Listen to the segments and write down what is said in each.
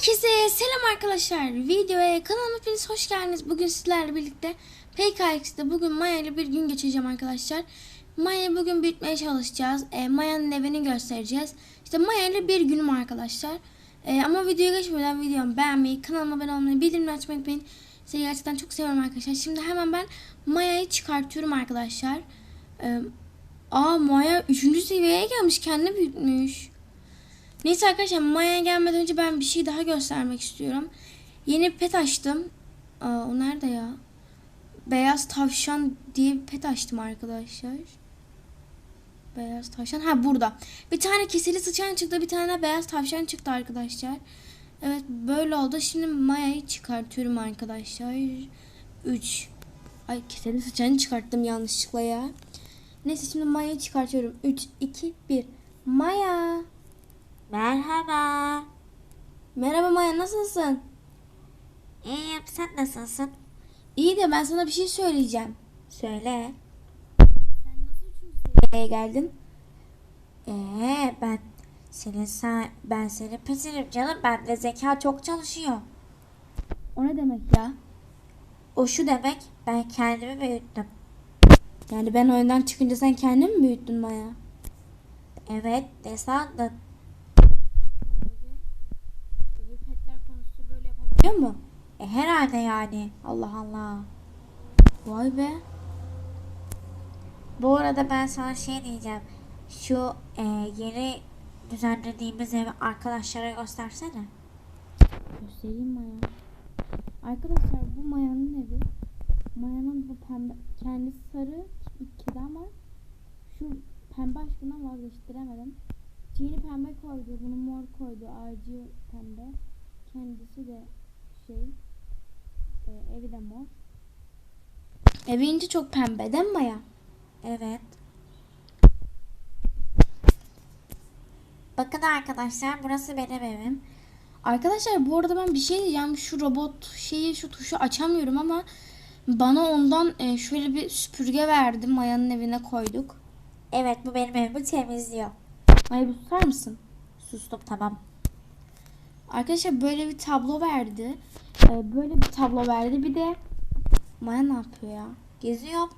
Herkese selam arkadaşlar. Videoya kanalıma hepiniz hoş geldiniz. Bugün sizlerle birlikte PKX'de bugün Maya ile bir gün geçireceğim arkadaşlar. Maya'yı bugün büyütmeye çalışacağız. E, Maya'nın evini göstereceğiz. İşte Maya ile bir günüm arkadaşlar. E, ama videoya geçmeden videomu beğenmeyi, kanalıma abone olmayı, bildirimleri açmayı unutmayın. Sizi gerçekten çok seviyorum arkadaşlar. Şimdi hemen ben Maya'yı çıkartıyorum arkadaşlar. E, aa Maya 3. seviyeye gelmiş. Kendini büyütmüş. Neyse arkadaşlar Maya'ya gelmeden önce ben bir şey daha göstermek istiyorum. Yeni pet açtım. Aa, o nerede ya? Beyaz tavşan diye bir pet açtım arkadaşlar. Beyaz tavşan. Ha burada. Bir tane keseli sıçan çıktı. Bir tane beyaz tavşan çıktı arkadaşlar. Evet böyle oldu. Şimdi Maya'yı çıkartıyorum arkadaşlar. 3. Ay keseli sıçanı çıkarttım yanlışlıkla ya. Neyse şimdi Maya'yı çıkartıyorum. 3, 2, 1. Maya. Merhaba. Merhaba Maya nasılsın? İyiyim sen nasılsın? İyi de ben sana bir şey söyleyeceğim. Söyle. Sen nasıl üçüncü seviyeye geldin? Ee ben senin sen ben senin pesinim canım. Bende zeka çok çalışıyor. O ne demek ya? O şu demek ben kendimi büyüttüm. Yani ben oyundan çıkınca sen kendin mi büyüttün Maya? Evet ne sandın? Yapabiliyor mu? E, herhalde yani. Allah Allah. Vay be. Bu arada ben sana şey diyeceğim. Şu e, yeni düzenlediğimiz evi arkadaşlara göstersene. Göstereyim Maya. Arkadaşlar bu Maya'nın evi. Maya'nın bu pembe kendisi sarı kedi ama şu pembe aşkından vazgeçtiremedim. Yeni pembe koydu, bunu mor koydu, ağacı pembe. Kendisi de şey, e, evi de mor. Evinci çok pembe değil mi Maya? Evet. Bakın arkadaşlar burası benim evim. Arkadaşlar bu arada ben bir şey diyeceğim. Şu robot şeyi şu tuşu açamıyorum ama bana ondan e, şöyle bir süpürge verdi. Maya'nın evine koyduk. Evet bu benim evimi temizliyor. Maya bir susar mısın? Sustum tamam. Arkadaşlar böyle bir tablo verdi. E, böyle bir tablo verdi. Bir de Maya ne yapıyor ya? Geziyorum.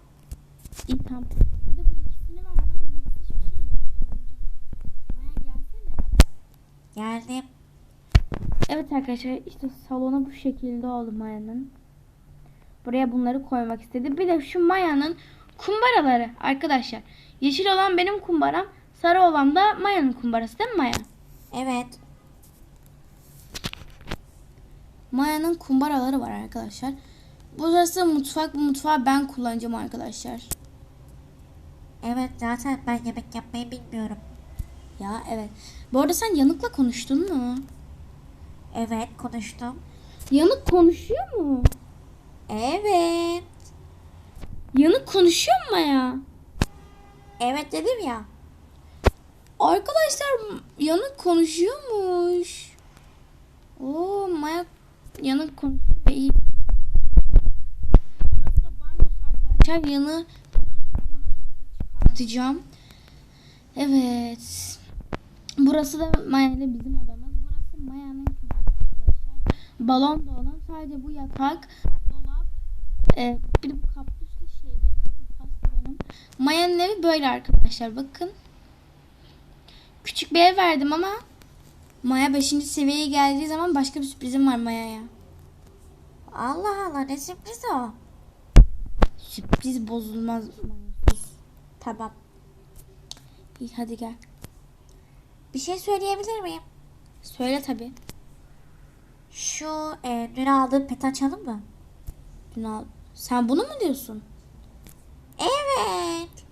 İyi tamam. Bir de bu ikisini verdi ama birisi hiçbir şey yapmadı. Maya gelsene. Geldim. Evet arkadaşlar işte salona bu şekilde oldu Maya'nın. Buraya bunları koymak istedi. Bir de şu Maya'nın kumbaraları arkadaşlar. Yeşil olan benim kumbaram. Sarı olan da Maya'nın kumbarası değil mi Maya? Evet. Maya'nın kumbaraları var arkadaşlar. Burası mutfak. Bu mutfağı ben kullanacağım arkadaşlar. Evet zaten ben yemek yapmayı bilmiyorum. Ya evet. Bu arada sen Yanık'la konuştun mu? Evet konuştum. Yanık konuşuyor mu? Evet. Yanık konuşuyor mu Maya? Evet dedim ya. Arkadaşlar yanık konuşuyormuş. Oo Maya yanık konuşuyor iyi. Burası da banyosu arkadaşlar. Yanı çıkartacağım. Evet. Burası da Maya ile bizim odamız. Burası Maya'nın küveti arkadaşlar. Balon da olan sadece bu yatak, dolap, e, bir de bu kaktüslü şey benim. Pasta benim. Maya'nın evi böyle arkadaşlar. Bakın. Küçük bir ev verdim ama Maya 5. seviyeye geldiği zaman başka bir sürprizim var Maya'ya. Allah Allah ne sürpriz o. Sürpriz bozulmaz. Tamam. İyi hadi gel. Bir şey söyleyebilir miyim? Söyle tabi. Şu e, dün aldığım peti açalım mı? Ünal. Sen bunu mu diyorsun? Evet.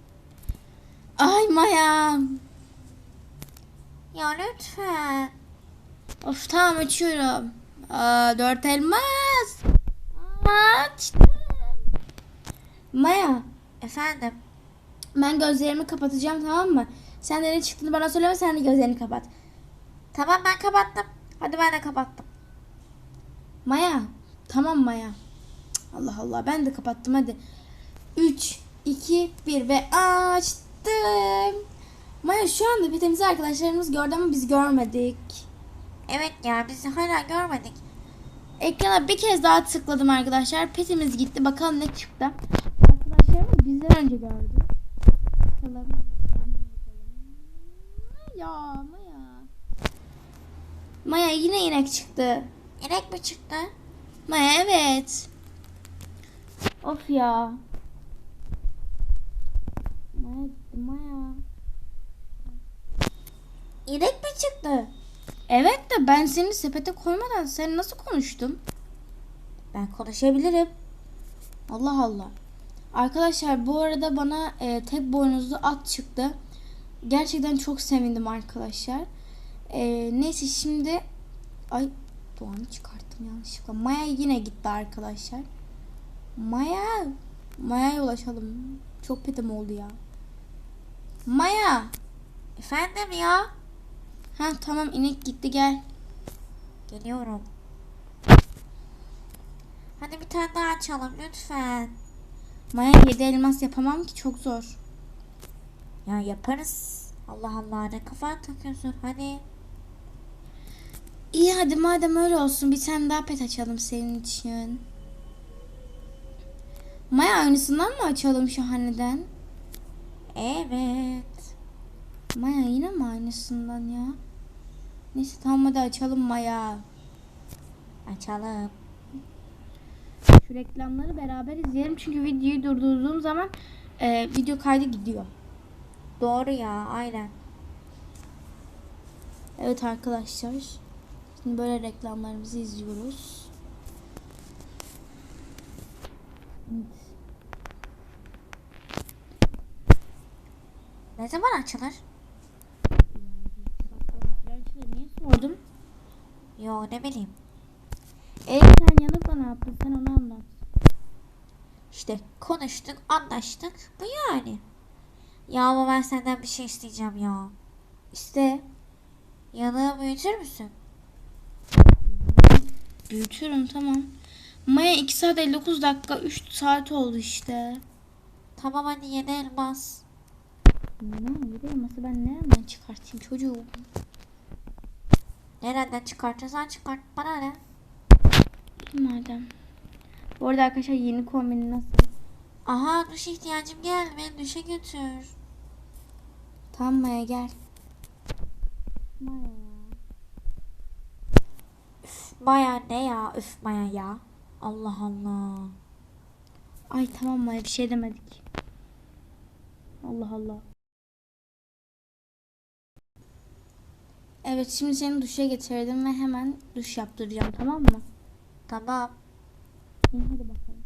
Ay Maya. Ya lütfen. Of tamam açıyorum. Aa, dört elmas. Açtım. Maya Efendim. ben gözlerimi kapatacağım tamam mı? Sen de ne çıktığını bana söyleme sen de gözlerini kapat. Tamam ben kapattım. Hadi ben de kapattım. Maya. Tamam Maya. Allah Allah ben de kapattım hadi. 3, 2, 1 ve açtım. Maya şu anda petimizi arkadaşlarımız gördü ama biz görmedik. Evet ya bizi hala görmedik. Ekrana bir kez daha tıkladım arkadaşlar. Petimiz gitti. Bakalım ne çıktı. Arkadaşlarımız bizden önce gördü. Bakalım. Ya Maya. Maya yine inek çıktı. İnek mi çıktı? Maya evet. Of ya. Maya gitti Maya. İnek mi çıktı? Evet de ben seni sepete koymadan sen nasıl konuştun? Ben konuşabilirim. Allah Allah. Arkadaşlar bu arada bana e, tek boynuzlu at çıktı. Gerçekten çok sevindim arkadaşlar. E, neyse şimdi ay Doğan'ı çıkarttım yanlışlıkla. Maya yine gitti arkadaşlar. Maya Maya'ya ulaşalım. Çok petim oldu ya. Maya. Efendim ya? Ha tamam inek gitti gel. Geliyorum. Hadi bir tane daha açalım lütfen. Maya yedi elmas yapamam ki çok zor. Ya yaparız. Allah Allah ne kafana takıyorsun hadi. İyi hadi madem öyle olsun bir tane daha pet açalım senin için. Maya aynısından mı açalım şahaneden? Evet. Maya yine mi aynısından ya? Neyse tamam hadi açalım Maya. Açalım. Şu reklamları beraber izleyelim çünkü videoyu durdurduğum zaman e, video kaydı gidiyor. Doğru ya aynen. Evet arkadaşlar. Şimdi böyle reklamlarımızı izliyoruz. Ne zaman açılır? Sordum? Yo ne bileyim. E sen yanıp ne yaptın? Sen onu anlat. İşte konuştuk anlaştık bu yani. Ya ama ben senden bir şey isteyeceğim ya. İşte Yanığı büyütür müsün? büyütüyorum tamam. Maya 2 saat 59 dakika 3 saat oldu işte. Tamam hadi yeni elmas. Ne elması ben nereden çıkartayım çocuğu? Nereden çıkartırsan çıkart bana ne? Madem. Bu arada arkadaşlar yeni kombini nasıl? Aha duş ihtiyacım geldi beni duşa götür. Tamam Maya gel. Maya ya. Maya ne ya üf Maya ya. Allah Allah. Ay tamam Maya bir şey demedik. Allah Allah. Evet şimdi seni duşa getirdim ve hemen duş yaptıracağım tamam mı? Tamam. Hadi bakalım.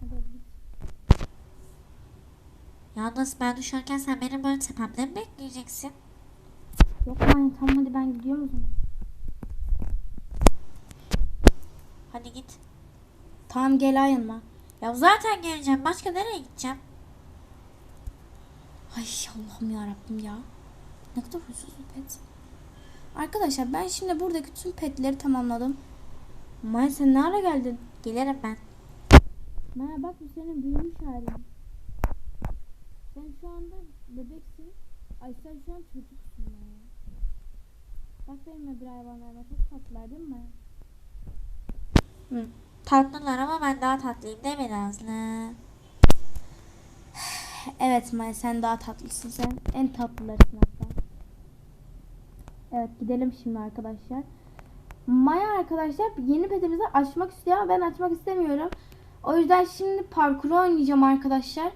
Hadi. Yalnız ben düşerken sen benim böyle tepemde mi bekleyeceksin? Yok Maya tamam hadi ben gidiyorum o zaman. Hadi git. Tamam gel ayılma. Ya zaten geleceğim. Başka nereye gideceğim? Ay Allah'ım ya Rabbim ya. Ne kadar huysuz bir pet. Arkadaşlar ben şimdi buradaki tüm petleri tamamladım. Maya sen ne ara geldin? Gelirim ben. Maya bak bu senin büyümüş halin. Sen şu anda bebeksin. Ay sen şu an çocuksun Maya. Bak benim öbür hayvanlarıma çok tatlılar değil mi? Hı. Tatlılar ama ben daha tatlıyım değil mi Nazlı? Evet Maya sen daha tatlısın. Sen en tatlılarısın hatta. Evet gidelim şimdi arkadaşlar. Maya arkadaşlar yeni petimizi açmak istiyor ama ben açmak istemiyorum. O yüzden şimdi parkuru oynayacağım arkadaşlar.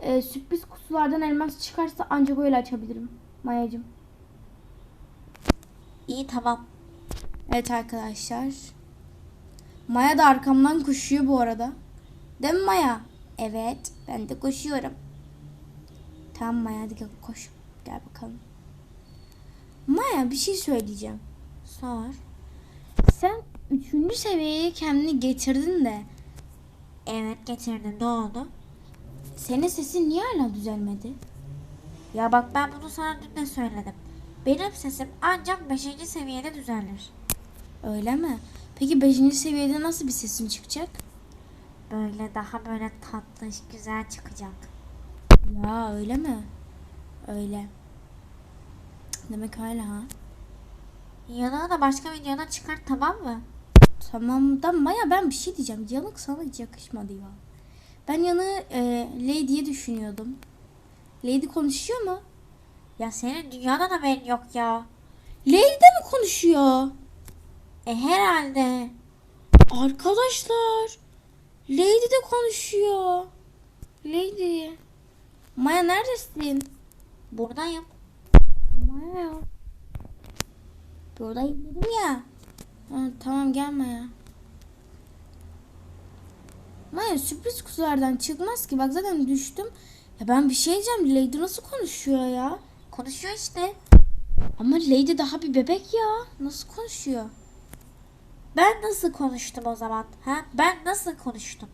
Ee, sürpriz kutulardan elmas çıkarsa ancak öyle açabilirim. Mayacım. İyi tamam. Evet arkadaşlar. Maya da arkamdan koşuyor bu arada. Değil mi Maya? Evet ben de koşuyorum. Tamam Maya hadi gel koş. Gel bakalım. Maya bir şey söyleyeceğim. Sor. Sen üçüncü seviyeye kendini getirdin de Evet getirdim. Ne oldu? senin sesin niye hala düzelmedi? Ya bak ben bunu sana dün de söyledim. Benim sesim ancak 5. seviyede düzelir. Öyle mi? Peki beşinci seviyede nasıl bir sesin çıkacak? Böyle daha böyle tatlış, güzel çıkacak. Ya öyle mi? Öyle. Demek öyle ha. Yanına da başka videoda çıkart tamam mı? Tamam da Maya ben bir şey diyeceğim. Yanık sana hiç yakışmadı ya. Ben yanı e, Lady'ye düşünüyordum. Lady konuşuyor mu? Ya senin dünyadan haberin yok ya. Lady de mi konuşuyor? E herhalde. Arkadaşlar. Lady de konuşuyor. Lady. Maya neredesin? Buradayım. Maya. Buradayım dedim ya. Ha, tamam gel Maya. Maya sürpriz kutulardan çıkmaz ki. Bak zaten düştüm. Ya ben bir şey diyeceğim. Lady nasıl konuşuyor ya? Konuşuyor işte. Ama Lady daha bir bebek ya. Nasıl konuşuyor? Ben nasıl konuştum o zaman? Ha? Ben nasıl konuştum?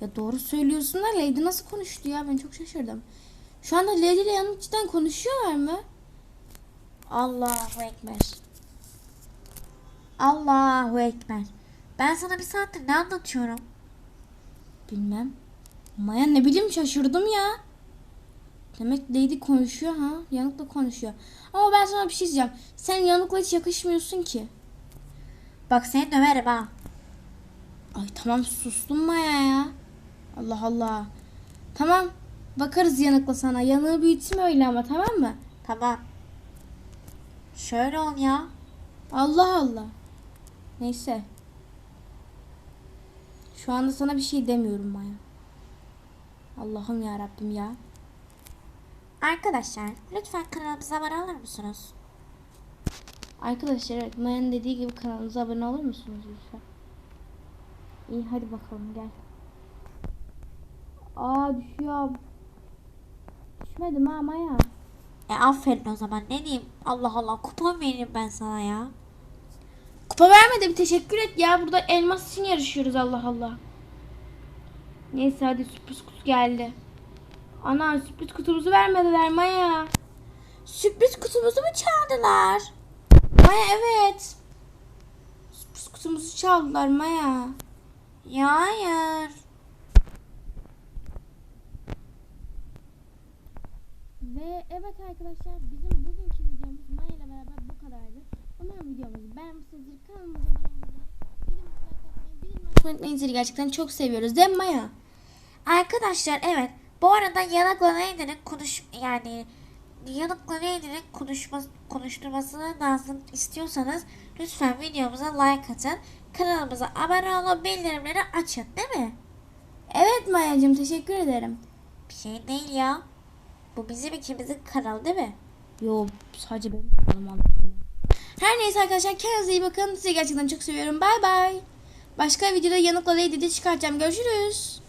Ya doğru söylüyorsun da Lady nasıl konuştu ya? Ben çok şaşırdım. Şu anda Lady ile cidden konuşuyorlar mı? Allahu Ekber. Allahu Ekber. Ben sana bir saattir ne anlatıyorum? Bilmem. Maya ne bileyim şaşırdım ya. Demek Lady konuşuyor ha. Yanıkla konuşuyor. Ama ben sana bir şey diyeceğim. Sen yanıkla hiç yakışmıyorsun ki. Bak seni döverim ha. Ay tamam sustum Maya ya. Allah Allah. Tamam. Bakarız yanıkla sana. Yanığı büyütme öyle ama tamam mı? Tamam. Şöyle ol ya. Allah Allah. Neyse. Şu anda sana bir şey demiyorum Maya. Allah'ım ya Rabbim ya. Arkadaşlar lütfen kanalımıza abone olur musunuz? Arkadaşlar evet Maya'nın dediği gibi kanalımıza abone olur musunuz lütfen? İyi hadi bakalım gel. Aa düşüyorum. Düşmedim ha Maya. E aferin o zaman ne diyeyim? Allah Allah kupon veririm ben sana ya. Kupa vermedi bir teşekkür et ya. Burada elmas için yarışıyoruz Allah Allah. Neyse hadi sürpriz kutu geldi. Ana sürpriz kutumuzu vermediler Maya. Sürpriz kutumuzu mu çaldılar? Maya evet. Sürpriz kutumuzu çaldılar Maya. Ya hayır. Ve arkadaşlar bizim bugünkü videomuz Maya ile beraber bu kadardı. Umarım videomuzu beğenmişsinizdir. Kanalımıza abone olmayı. Sizi gerçekten çok seviyoruz. Değil mi Maya? Arkadaşlar evet. Bu arada yanıkla neydi'nin konuş yani yanıkla neydi'nin konuşma, konuşturmasını lazım istiyorsanız lütfen videomuza like atın. Kanalımıza abone olun bildirimleri açın değil mi? Evet Maya'cığım teşekkür ederim. Bir şey değil ya. Bu bizim ikimizin kanalı değil mi? Yo sadece benim kanalım Allah'ım. Her neyse arkadaşlar kendinize iyi bakın. Sizi gerçekten çok seviyorum. Bay bay. Başka videoda yanıkla Lady'de çıkartacağım. Görüşürüz.